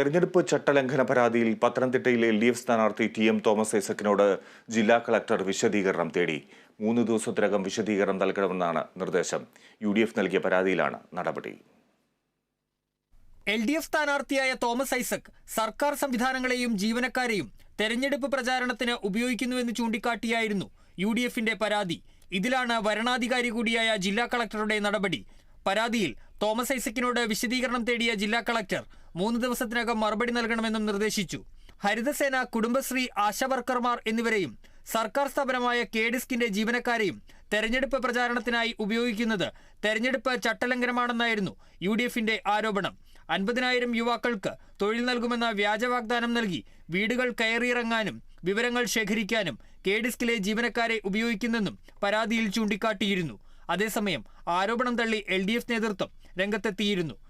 തെരഞ്ഞെടുപ്പ് ചട്ടലംഘന പരാതിയിൽ പത്തനംതിട്ടയിലെ എൽ ഡി എഫ് സ്ഥാനാർത്ഥി ടി എം തോമസ് ഐസക്കിനോട് ജില്ലാ കളക്ടർ വിശദീകരണം തേടി. മൂന്ന് ദിവസത്തിനകം വിശദീകരണം നൽകണമെന്നാണ് നിർദ്ദേശം. യു ഡി എഫ് നൽകിയ പരാതിയിലാണ് നടപടി. എൽ ഡി എഫ് സ്ഥാനാർത്ഥിയായ തോമസ് ഐസക് സർക്കാർ സംവിധാനങ്ങളെയും ജീവനക്കാരെയും തെരഞ്ഞെടുപ്പ് പ്രചാരണത്തിന് ഉപയോഗിക്കുന്നുവെന്ന് ചൂണ്ടിക്കാട്ടിയായിരുന്നു യു ഡി എഫിന്റെ പരാതി. ഇതിലാണ് വരണാധികാരി കൂടിയായ ജില്ലാ കളക്ടറുടെ നടപടി. പരാതിയിൽ തോമസ് ഐസക്കിനോട് വിശദീകരണം തേടിയ ജില്ലാ കളക്ടർ മൂന്ന് ദിവസത്തിനകം മറുപടി നൽകണമെന്നും നിർദ്ദേശിച്ചു. ഹരിതസേന കുടുംബശ്രീ ആശാവർക്കർമാർ എന്നിവരെയും സർക്കാർ സ്ഥാപനമായ കേഡിസ്കിന്റെ ജീവനക്കാരെയും തെരഞ്ഞെടുപ്പ് പ്രചാരണത്തിനായി ഉപയോഗിക്കുന്നത് തെരഞ്ഞെടുപ്പ് ചട്ടലംഘനമാണെന്നായിരുന്നു യു ഡി എഫിന്റെ ആരോപണം. അൻപതിനായിരം യുവാക്കൾക്ക് തൊഴിൽ നൽകുമെന്ന വ്യാജവാഗ്ദാനം നൽകി വീടുകൾ കയറിയിറങ്ങാനും വിവരങ്ങൾ ശേഖരിക്കാനും കേഡിസ്കിലെ ജീവനക്കാരെ ഉപയോഗിക്കുന്നെന്നും പരാതിയിൽ ചൂണ്ടിക്കാട്ടിയിരുന്നു. അതേസമയം ആരോപണം തള്ളി എൽ നേതൃത്വം രംഗത്തെത്തിയിരുന്നു.